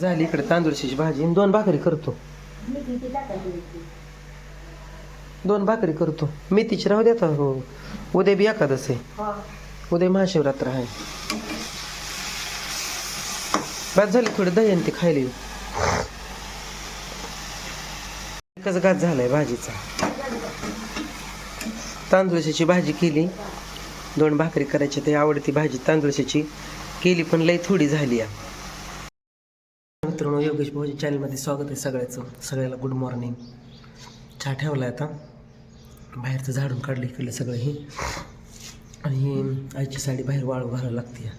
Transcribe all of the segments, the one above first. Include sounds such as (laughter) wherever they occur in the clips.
झाली इकडे तांदूळशीची भाजी. आणि दोन भाकरी करतो. दोन भाकरी करतो. मेथीची राहू देता हो. उद्या बी एखादच आहे. उद्या महाशिवरात्र आहे. बस झाली थोडी दही आणि ती खायला एकच घात झालाय भाजीचा. तांदूळशाची भाजी केली. दोन भाकरी करायची. ते आवडती भाजी तांदूळशाची केली पण लई थोडी झाली आहे. योगेश भाऊजी चॅनलमध्ये स्वागत आहे सगळ्याचं. सगळ्याला गुड मॉर्निंग चहा ठेवला आता. बाहेरचं झाडून काढलं इकडलं सगळं ही. आणि आईची साडी बाहेर वाळू घालावं लागते.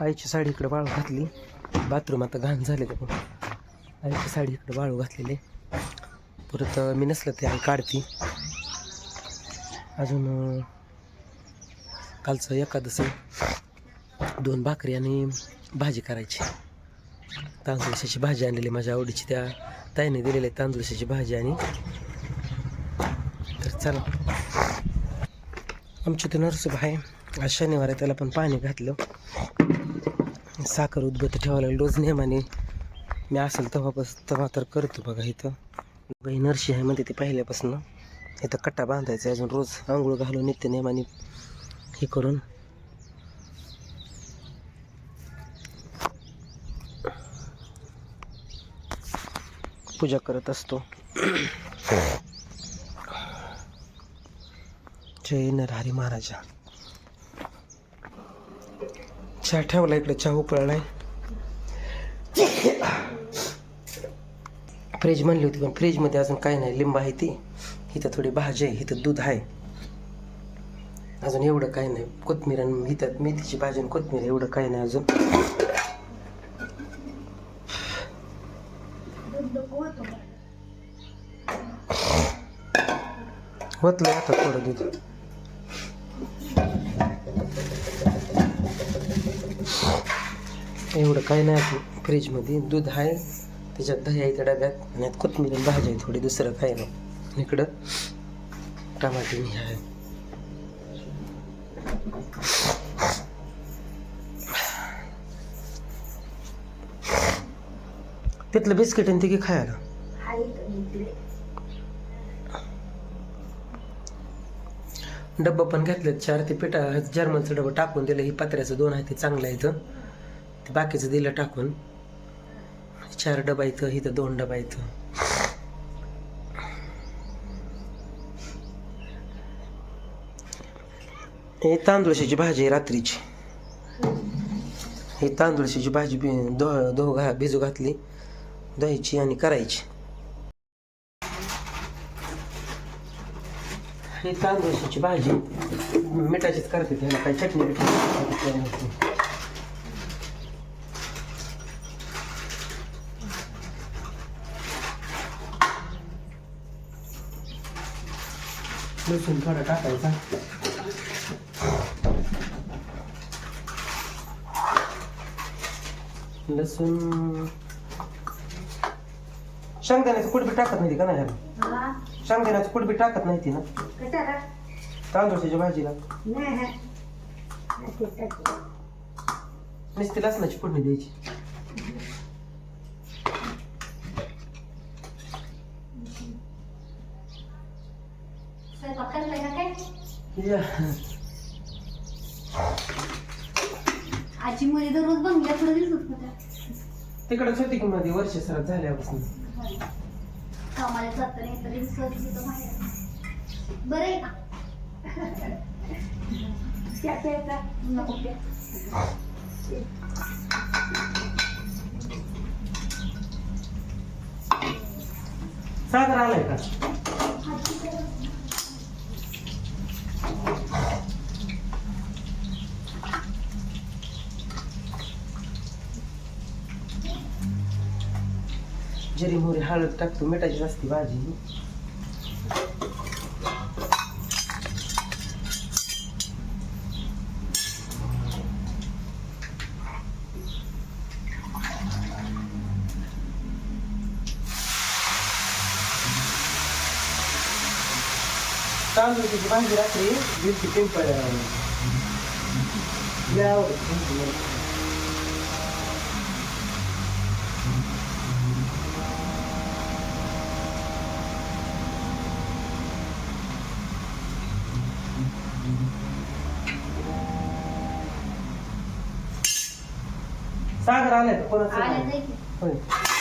आईची साडी इकडे वाळू घातली. बाथरूम आता घाण झाले ते पण आईची साडी इकडे वाळू घातलेली. परत मी नसलं ते आई काढती. अजून कालचं एकादस दोन भाकरी आणि भाजी करायची. तांदूळशाची भाजी आणलेली माझ्या आवडीची. त्या ताईने दिलेली आहे तांदूळशाची भाजी आणि तर चला. आमच्या ते नरसुब आहे. आज शनिवार आहे त्याला पण पाणी घातलं. साखर उद्बत ठेवायला रोज नेमाने. मी असेल तेव्हापास तेव्हा तर करतो बघा इथं. बाई नरशी आहे म्हणते ते पहिल्यापासून. इथं कट्टा बांधायचा अजून रोज. आंघोळ घालून नित्य नेमाने. हे करून. पूजा करत असतो. जय नरहरी महाराजा. चहा ठेवला इकडे चहा उकळलाय. फ्रीज म्हणली होती पण फ्रीजमध्ये अजून काही नाही. लिंब आहे ती. इथं थोडी भाजी आहे इथं दूध आहे. अजून एवढं काही नाही. कोथमीर आणि इथं मेथीची भाजी आणि कोथमीर एवढं काही नाही अजून. होतलं आता थोडं दूध. एवढं काही नाही आपलं फ्रीजमध्ये. दूध आहे. त्याच्यात दही आहे त्या डब्यात. आणि कोथमिरी कोथमीर आणि भाजी आहे थोडी. दुसरं काही नाही. इकडं टमाटे हे आहे. तिथलं बिस्किट आणि तिघी खायला. डब्बा पण घेतलं चार ते पिठा जर्मनचं डब्बा टाकून दिलं ही पत्र्याचं दोन आहे ते चांगलं आहे इथं. ते बाकीचं दिलं टाकून. चार डबा इथं इथं दोन डबा इथं. हे तांदूळशाची भाजी आहे रात्रीची ही तांदूळशाची भाजी बी दो दो घा भिजू घातली दहीची आणि करायची ही तांदूळशाची भाजी मिठाचीच करते त्याला काही चटणी बिटणी लसूण थोडा टाकायचा लसूण. शेंगदाण्याचं कुठ बी टाकत नाही का नाही ह्याला शेंगदाण्याचं कुठ बी टाकत नाही ती ना. तांदूळशाच्या भाजीला. नुसती लसणाची फोडणी द्यायची. या. आजी मध्ये दररोज बंगल्या पुढे दिसत होत्या तिकडंच होती की मध्ये वर्ष सरात झाल्यापासून. कामाला जाताना तरी बाहेर बरं आहे का? (laughs) त्या प्यायचा नको प्या सागर आलाय का? जिरी मोहरी हळद टाकतो मिठाची असते भाजी. तांदूळची भाजी रात्री दिलती पिंपळ. लय सागर आलाय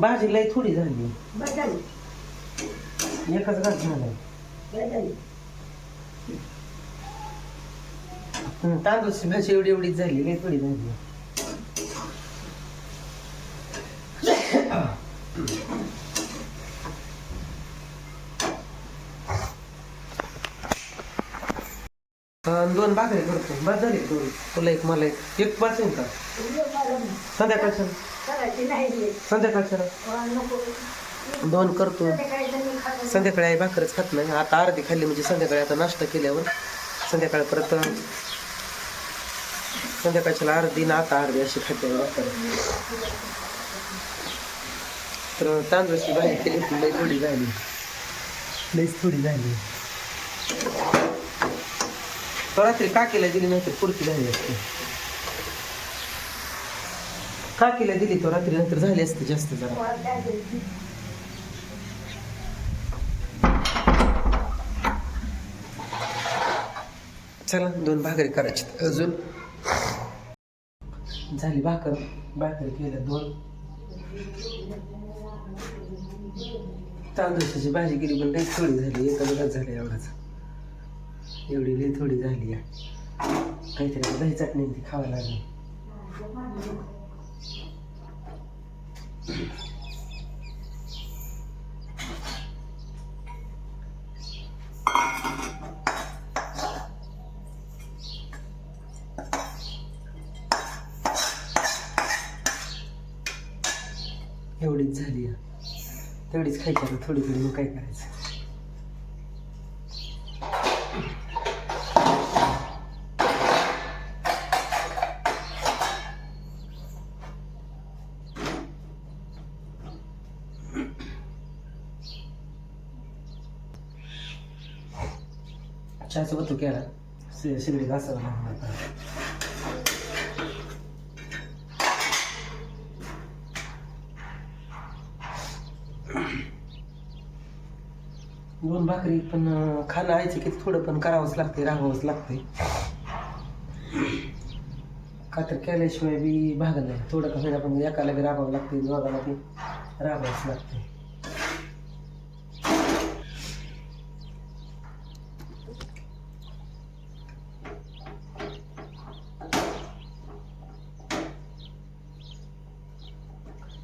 भाजी लय थोडी झाली. एकच घास झालाय तांदूळची भाजी एवढी एवढीच झाली लय थोडी झाली अं, दोन भाकरी करतो. बस झाली दोन तुला एक मला एक. एक पाच का संध्याकाळच्या संध्याकाळच्या दोन करतो. संध्याकाळी आई भाकरच खात नाही. आता अर्धी खाल्ली म्हणजे संध्याकाळी आता नाश्ता केल्यावर. संध्याकाळी परत संध्याकाळच्या अर्धी ना आता अर्धी अशी खाते भाकर तर तांदूळची भाजी केली लई थोडी झाली. लईच थोडी झाली. तो रात्री काकीला दिली नंतर तर पुरती झाली असते? काकीला दिली? तो रात्री नंतर झाली असते जास्त जरा. चला दोन भाकरी करायची अजून? झाली भाकर. भाकरी केल्या दोन. तांदूळची भाजी केली पण काही थोडी झाली. एका वेळात झाली एवढाच. एवढी लई थोडी झाली आहे. काहीतरी दही चटणी ती खावं लागली एवढीच झाली आहे. तेवढीच खायची थोडी थोडी मग काय करायचं चहाचं बतू केला. शिगडी आता. दोन भाकरी पण खाणं आयचं की थोडं पण करावंच लागते राहावंच लागते का तर केल्याशिवाय बी भागत नाही. थोडं का होईना पण एकाला बी राबावं लागते दोघाला बी राबावंच लागते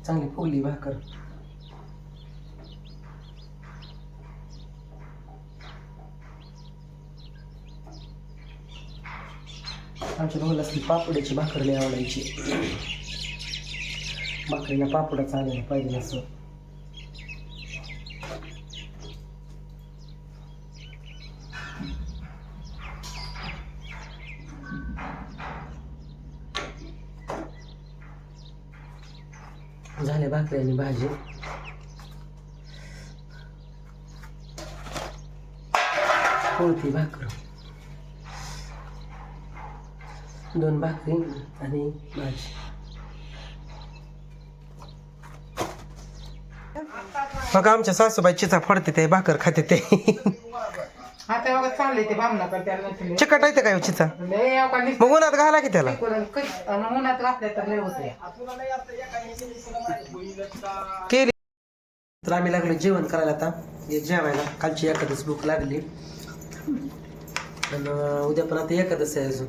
चांगली फुगली भाकर. आमच्या भाऊला असली पापड्याची भाकर लई आवडायची. भाकरीला पापडा आलेला पाहिजे असं. टाकलेली आणि भाजी. कोणती भाकर. दोन भाकरी आणि भाजी. मग आमच्या सासूबाई चिचा फडते ते भाकर खाते ते. आता बघा चाललंय ते बामणाकडे त्याला म्हणते, चिकट आहे काय चिचा? लय अवघड निघतं. मग उन्हात घाला की त्याला? करून कधी- आणि उन्हात घातलं तर लय. केली. तर आम्ही लागलो जेवण करायला आता. हे जेवायला. कालची एखादच भूक लागली. आणि उद्या पण आता एखादच आहे अजून.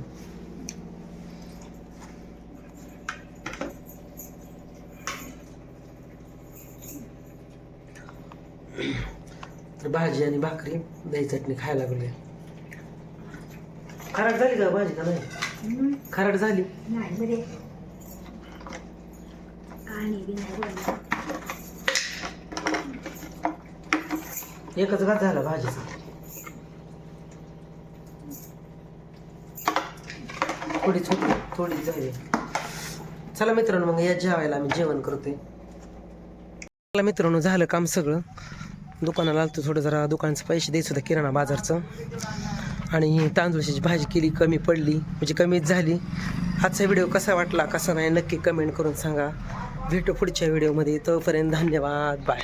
भाजी आणि भाकरी दही चटणी खायला लागले खराट झाली का भाजी का नाही? खराट झाली. नाही बरे. आणि बी नाही बोलणार. एकच घात झाला भाजीचा. थोडीच होती थोडीच झाली. चला मित्रांनो मग या जेवायला आम्ही जेवण करतोय. चला मित्रांनो झालं काम सगळं. दुकानाला आलतो थोडं जरा दुकानचं पैसे द्यायचं होतं किराणा बाजारचं. आणि तांदूळाची भाजी केली कमी पडली म्हणजे कमीच झाली. आजचा व्हिडिओ कसा वाटला कसा नाही नक्की कमेंट करून सांगा. भेटू पुढच्या व्हिडिओमध्ये तोपर्यंत धन्यवाद बाय